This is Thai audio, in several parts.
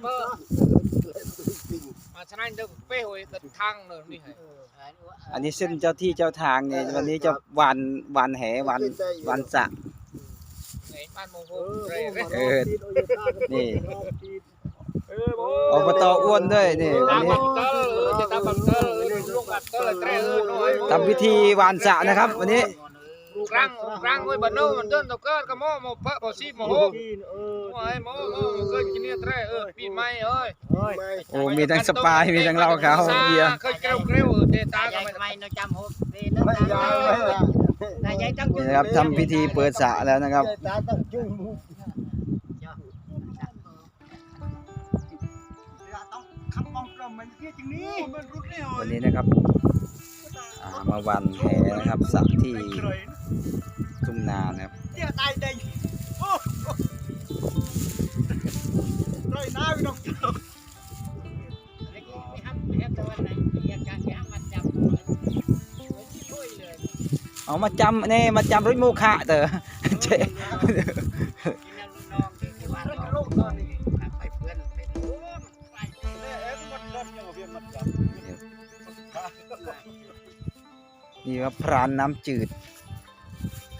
เปอร์มาชนะเด็กเป้หวยเด็ดทางเลยนี่ไงอันนี้เส้นเจ้าที่เจ้าทางเนี่ยวันนี้จะวันวันแหวันวันสระไงบ้านมงคลเร่เออนี่เออโบอบตอ้วนด้วยนี่วัตานมนี้บัตเตอร์จะตามบัตเตอร์ลูกบัตเตอร์เตรเออน้อยทำพิธีหวานสระนะครับ วันนี้ ครั้งครั้งไว้บ้านโน้มันเดินตะเกิดก็โม่โม่เพะโม่ซีโม่โหโอ้ยโม่โม่เกิดกินเนี่ยเตรเออปีใหม่เอ้ยโอ้มีทั้งสปายมีทั้งเหล้าขาวเบียร์ เคยเกลียวเกลียวเดตาตาก็ใหญ่ไม่ทำไมเราจำหกปีนึกไม่ตายายไม่ตาใหญ่ตั้งนี่นะครับทำพิธีเปิดสระแล้วนะครับตาต้องจุ้งมูต้องคำมองกลมมันเพี้ยจริงนี้มันรุดเร็ววันนี้นะครับอ่า มาวันแหนะครับสระที่ทุ่งนานะครับเจ้าตายเด้โอ้ร้อยน้าพี่น้องนี่ครับนี่ครับตัวไหนอยากจะมาจับช่วยเลยเอามาจำนี่มาจำรถโมฆะเตอเจ๊ นี่ครับพรานน้ำจืด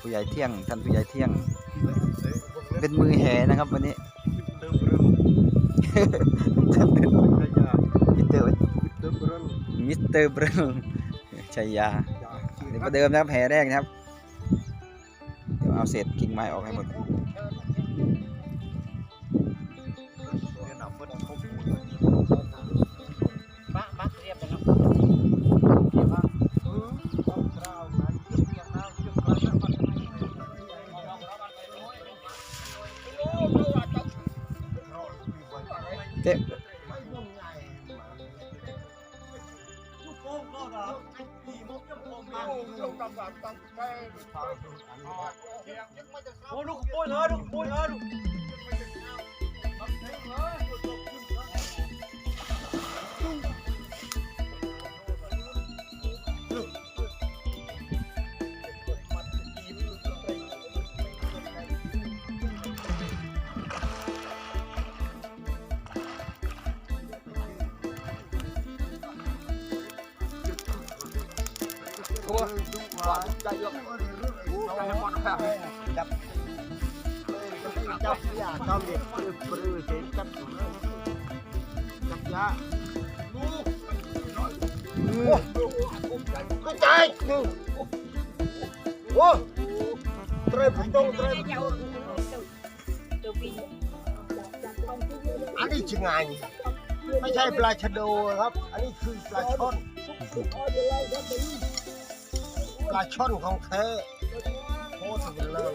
ผู้ใหญ่เที่ยงท่านผู้ใหญ่เที่ยง เป็นมือแหนะครับวันนี้มิสเตอร์มิสเตอร์เบรนชัยยานี่ประเดิมนะครับแห่แรกนะครับ เดี๋ยวเอาเศษกิ่งไม้ออกให้หมด โอ้ดูกปุ้ยเลยลูกปุ้ยเลยลูก จับยาทำเด็กปลื้มปลื้มเสียจับจับยาก็ใจดูโอ้เตรผมต้องเตรอันนี้ชิงไงไม่ใช่ปลาชะโดครับ อันนี้คือปลาช่อน ปลาช่อนของแท้โคตรสุดเลย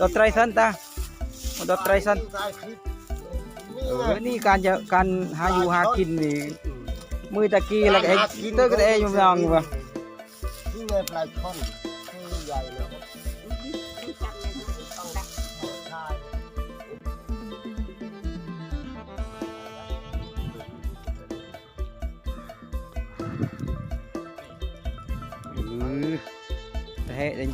ดอกไตรสันตาดอกไตรสันเออนี่การจะการหาอยู่หากินนี่มือตะกี้แล้วไอ้เตอร์ก็ได้ยู่ยองอยู่วะนี่ไงปลาช่อนตัวใหญ่เลย แต่ให้เดี๋ย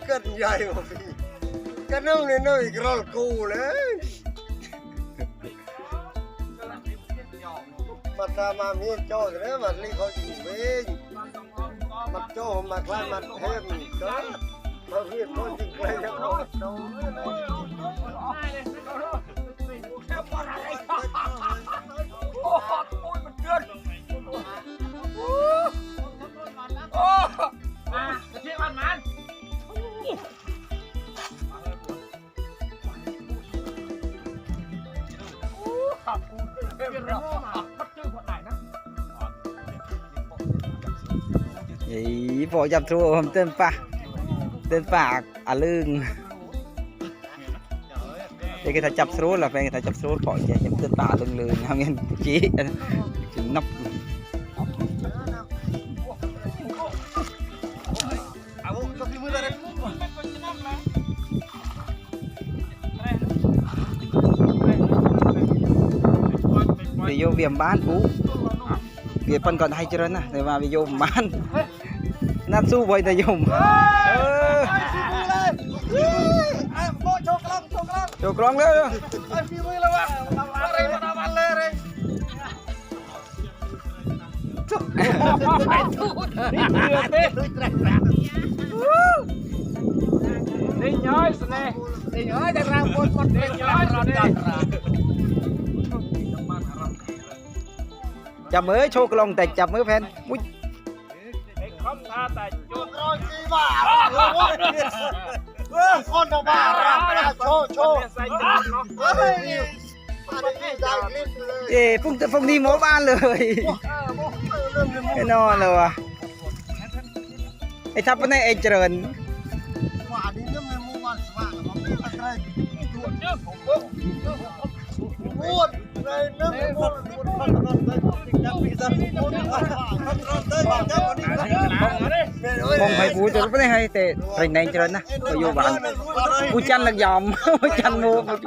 วกันใหญ่กว่าพี่กันนั่งในนั่งอีกรอบกูเลยมาตาม พอจับทัวผมเต้นปาเต้นปากอาะลึงเด็กถ้าจับสรูดล่ะแฟนถ้าจับสรูดพอจะจับเต้นปากลึงเลยทำงั้นชี้ถึงนับវាយកវាមិនបានពូវាกปนก่อนให้เจរើនណាเดี๋ยวมาយកមិบ้าน นักสู้บอยตะยมโชว์กลอง โชว์ลองเลยจับมือโชว์กลองแต่จับมือแฟนมุ้ย คนออกมาโชว์โชว์เฮ้ยมาได้ได้คลิปเลย เย่พุ่งจะพุ่งนี้โม้บ้านเลยแน่นอนเลยวะไอ้ทับปนไอ้เจริญ បងហើយពូទៅនេះហើយតែរែងណែងច្រើនណាស់ក៏យកបានពូច័ន្ទលឹកយ៉ោមពូច័ន្ទមក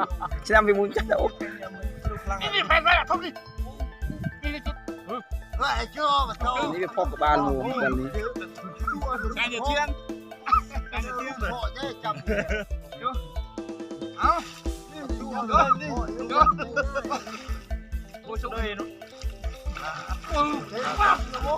ឆ្នាំពីមុនចាស់ទៅអូនេះផែនវាធំនេះនេះជុតនេះវាផុសក្បាលមួមដល់នេះចាញ់ទៀនចាញ់ទៀនបោះទេចាំយោអោនេះយោអូជុំនេះនោះអូ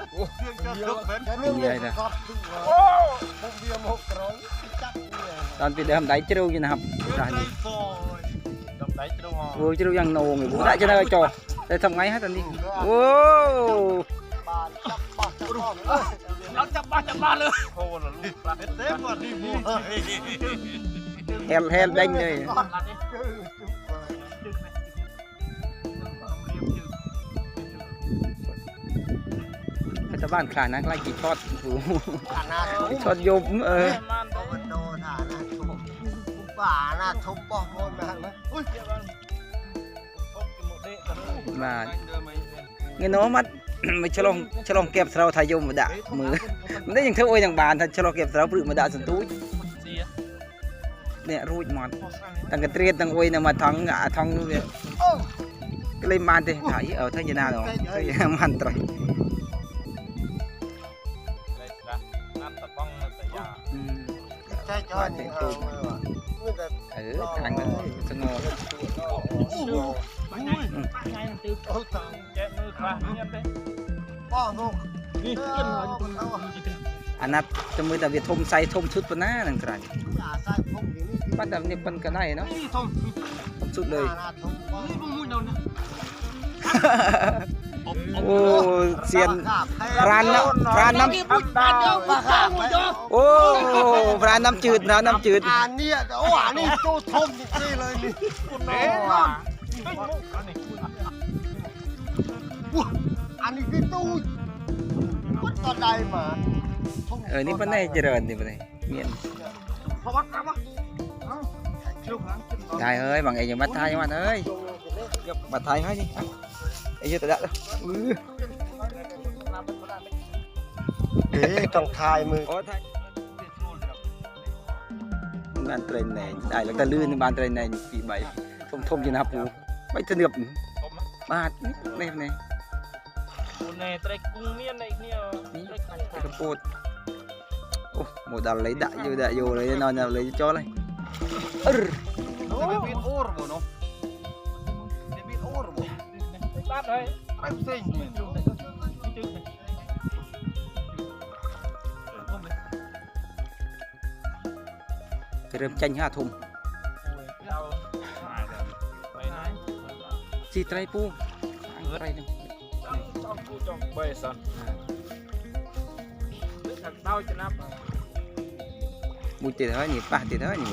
ำบ้านน้ำกระแรงที่ตุ้ยเที่ยงจ้าเที่ยงเรื่องเที่ยงแต่เมืองกินน้อยเรื่องอีกเรื่องอะไรก็จะเทินจ้า โอ้ เฮ้ยเรื่อง มา มา โอ้ เที่ยงจ้าจบเป็น จะเรื่องนี้ก็ถึงโอ้ผมเบียร์หกร้อยจับเนี่ย តានពីដើមដៃជ្រៅយណាប់ចាស់នេះ ซอย ដំដៃជ្រុង អូជ្រៅយ៉ាងណូងពូដាក់ចំណើចោតែធ្វើថ្ងៃហើយតានេះអូ บานจับปากจับปาก ដល់ចាប់បាស់ចាប់បាស់លើហូលលូខ្លះ เต็มหมดนี่มัว ហែលហែលដេញនេះ จะบ้านคลานักไล่กี่ชอดโอ้โหชอดยมเออมาเงินน้อมัดมาฉลองฉลองเก็บเราทายมมาด่ามือมันได้ยังเท่าโอ้ยอย่างบานถ้าฉลองเก็บเราปลื้มมาด่าสันตุ้ยเนี่ยรู้ดมันตั้งกระเตียตั้งโอ้ยนำมาทั้งอะทั้งก็เลยมานเตะถ่ายเอาท่านยานาหรอกท่านมันตราย ចែកចោលនេះមើលមើលតែអឺខាងហ្នឹងស្ងោអូថ្ងៃថ្ងៃទៅអូតាំងចែកមើលខ្លះទៀតទេបងនោះនេះជិនអាណាប់ទៅមើលតែវាធំសៃធំឈុតប៉ុណ្ណានឹងក្រៃអាសៃធំនេះបាត់តែនេះប៉ុនកណ្ដៃណោះធំឈុតលើអាធំបងមួយនៅនេះ โอ้เสียนพรานน้ำพรานน้ำโอ้พรานน้ำจืดนะน้ำจืดอ่านเนี่ยโอ่านี่โจทมนี่เลยนี่เอน้ออันนี้กี่ตู้ก็นตอนใดมาเออนี่ปนไหนเจริญนี่ปนไหนเมียนได้เฮ้ยบางไอ้ยังมัดไทยมัดเฮ้ยมัดไทยให้ดิ ไอ้เหี้ยแต่ละอื้อเฮ้ยต้องทายมือ Bantrainijn. Eigenlijk de leunen bantrainijn die bij. Tom Tom je napu. Bij te nup. Baat. Nee nee. ในไตรกุ้งเนี่ยในเนี่ยไตรกุ้ง Bij de poot. Oh, moet dan lấy đại vô đại vô lấy nó nhà lấy cho này. Ur. Nó bị oor mà nó. hát đấy anh xinh. Cái rơm chanh ha thùng? Chi trai pu. Ăn trai này mùi tiền thôi nhỉ ba tiền thôi nhỉ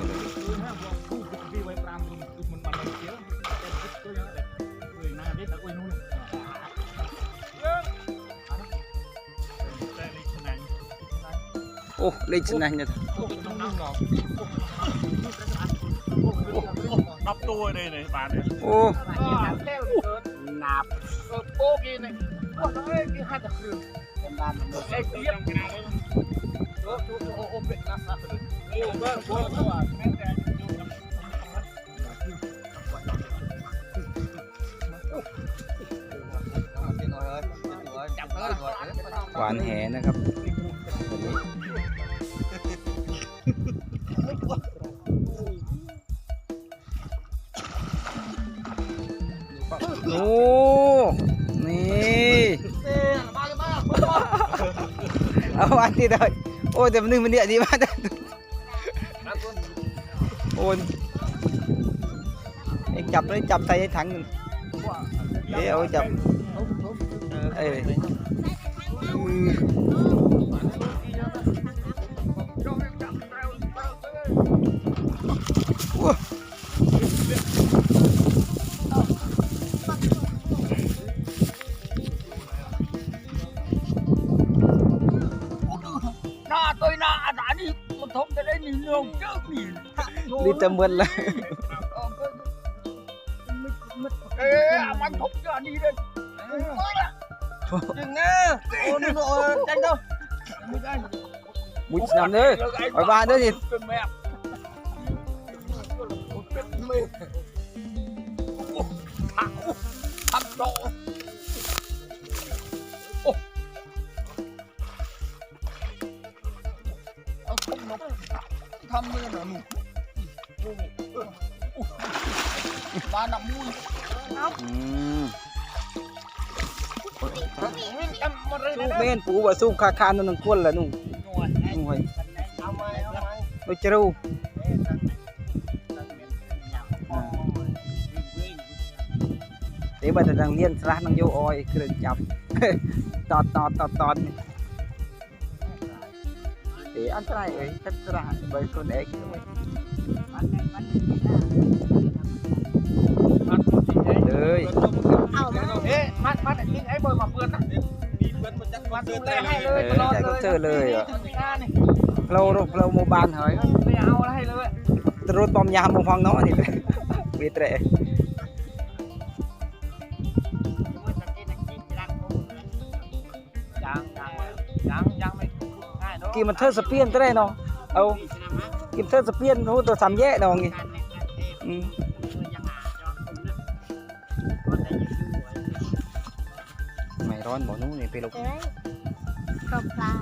ออโป๊กอีนี่โอ้ยกี่หัดจะคืนเอ็กเทียบโอ้โหโอ้โหเป็ดนะสัตว์เลยโอ้เบิ้งโอ้โหแม่งแต่หวานแหนะครับ วันที่ได้โอ้แต่มันนึงมันเนี่ยดีมากโอนเอ็งจับเลยจับใส่ให้ถังเดี๋ยวจับเอ้ย นี่เต็มหมดเลย เอ๊ะมันทมจะนี่เลย จริงนะโอ้นี่โอ้จังเด้อ บุญนำเด้อไปบ้านเด้อสิ เป็นแม่ทำโตเอาทำนกทำมือหน่อยมึงบ้านน้ำมุ้ย อืม วิ่งจำมาเลย สู้ นะ เม่นปูว่าสู้คาคานนั่นกวนละนุ่งนุ่งไว้ เอาไหม បាន11អឺចាំមករឺមែនពូបើស៊ូខាខានៅនឹងគល់ហ្នឹងហ្នឹងហើយដូចជ្រូទេបើតែទាំងលៀនស្រះនឹងយកអយគ្រឿងចាប់តតតតតនេះទេអត់ត្រៃអីទឹកស្រះបើខ្លួនឯងអត់បានបាន เอ๊ะมัดมัดทิ้งไอ้เบอร์มาเพื่อนนะมีเพื่อนมาจัดวัดดูเดินแลแต่ให้เลยตลอดเลยนี่เราเราโมบานเฮ้ยไม่เอาให้เลยตรวจปอมยามมองฟังเนาะนี่เลยเวทเรยังยังยังไม่ง่ายเนาะกี่มันเธอสเปียนตัวได้เนาะเอากี่เธอสเปียนรู้ตัวสามแย่ดองงี้อืมไม่ ร้อนบ่นู้นนี่ไปลงเอ้ยกบปลา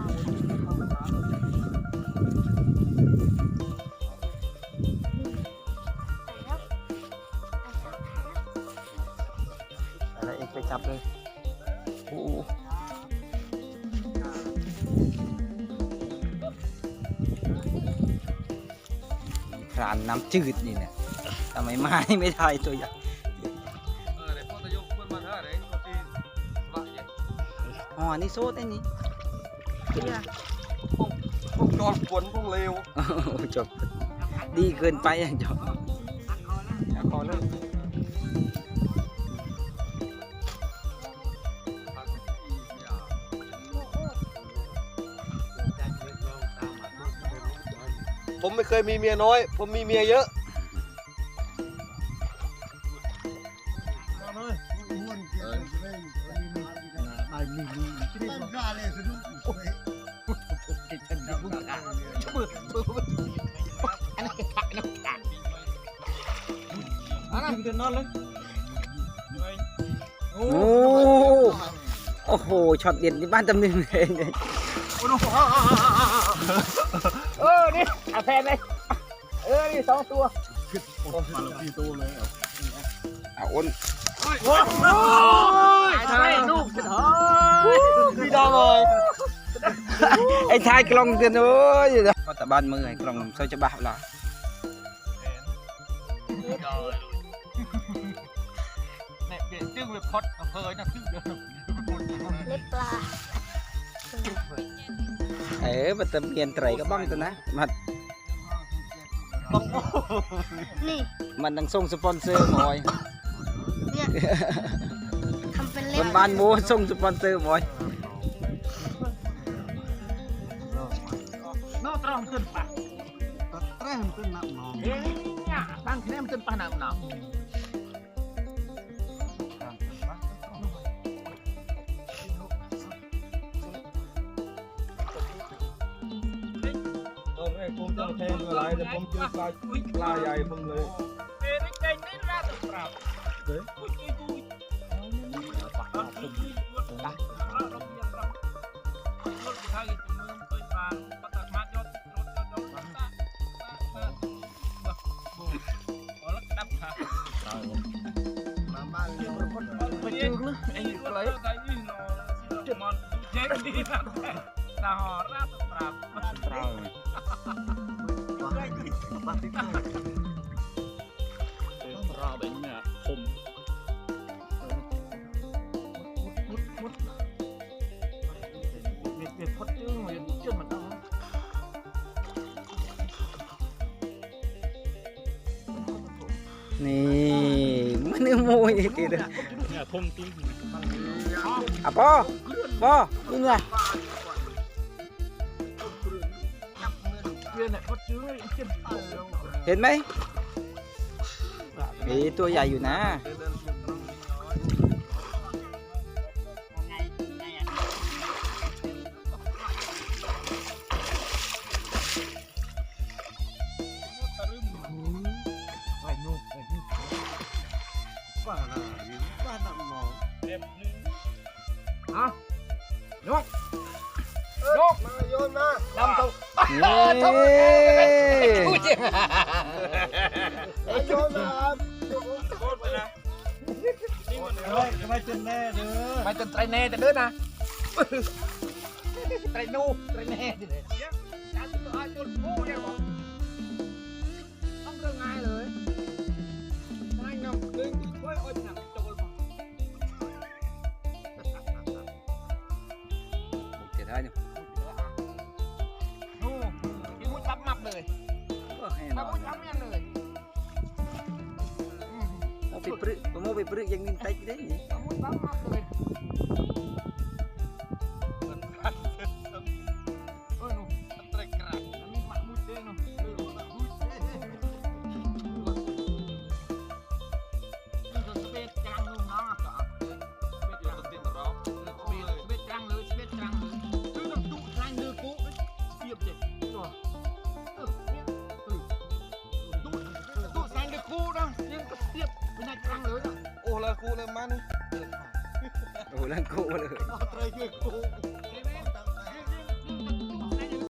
อะไรเอกไปจับเลยโอ้พรานน้ำจืดนี่เนี่ยทำไมไม้ไม่ได้ตัวใหญ่ อ๋ออันนี่โซ่ไอ้นี่พวกจอดฝนพวกเลวโอ้โหจบดีเกินไปอะจบขอเลิกผมไม่เคยมีเมียน้อย ผมมีเมียเยอะ โอ้โอ้โหช็อตเด็ดที่บ้านตำลึงเลยเออนี่อาแพนเลยเออนี่สองตัวอะอ้นใช่ลูกเถอะพี่ดาวเลยไอ้ชายกลองเตือนโอ้ย ตะบ้านมือไอ้กลองเซาจะบ้าละเนี่ยเดี๋ยวจึ้งเลยพอดอำเภอนะจึ้งเดินเล็บปลาเอ๋บัตรเมียนไตรก็บ้างตัวนะมันนี่มันดังส่งสปอนเซอร์หมอยเนี่ยทำเป็นเล็คบนบ้านโมส่งสปอนเซอร์หมอย ងខឹនប៉ះក៏ត្រេះមិនទៅណាប់ណងអេញ៉ាតាំងគ្នាមិនទៅប៉ះណាប់ណងខ្ញុំចង់ថែមឡាយតែខ្ញុំជឿខ្លាចខ្លាយហើយខ្ញុំលើពេលនេះដេញនេះរ៉ាទៅប្រាប់ទេគួយគួយគួយអត់បាក់ទៅដាក់រកមានប្រាប់ខ្ញុំទៅហើយ na ay walay Nih, mana mau ini tidak? พงติ้งหินอะปอปอนี่ไงเห็นไหมมีตัวใหญ่อยู่นะ โยนมาครับเฮ้ยทำไมเจนแน่เด้อมาจนไตรแน่จะเด้อนะไตรนูไตรแน่ดิเลยจันตัวไอ้ตัวผู้เนี่ยบอก Gue yang minta kita ini. นะโอ้ละกูเลยมัน oh langkuk boleh เอาไตรเกกู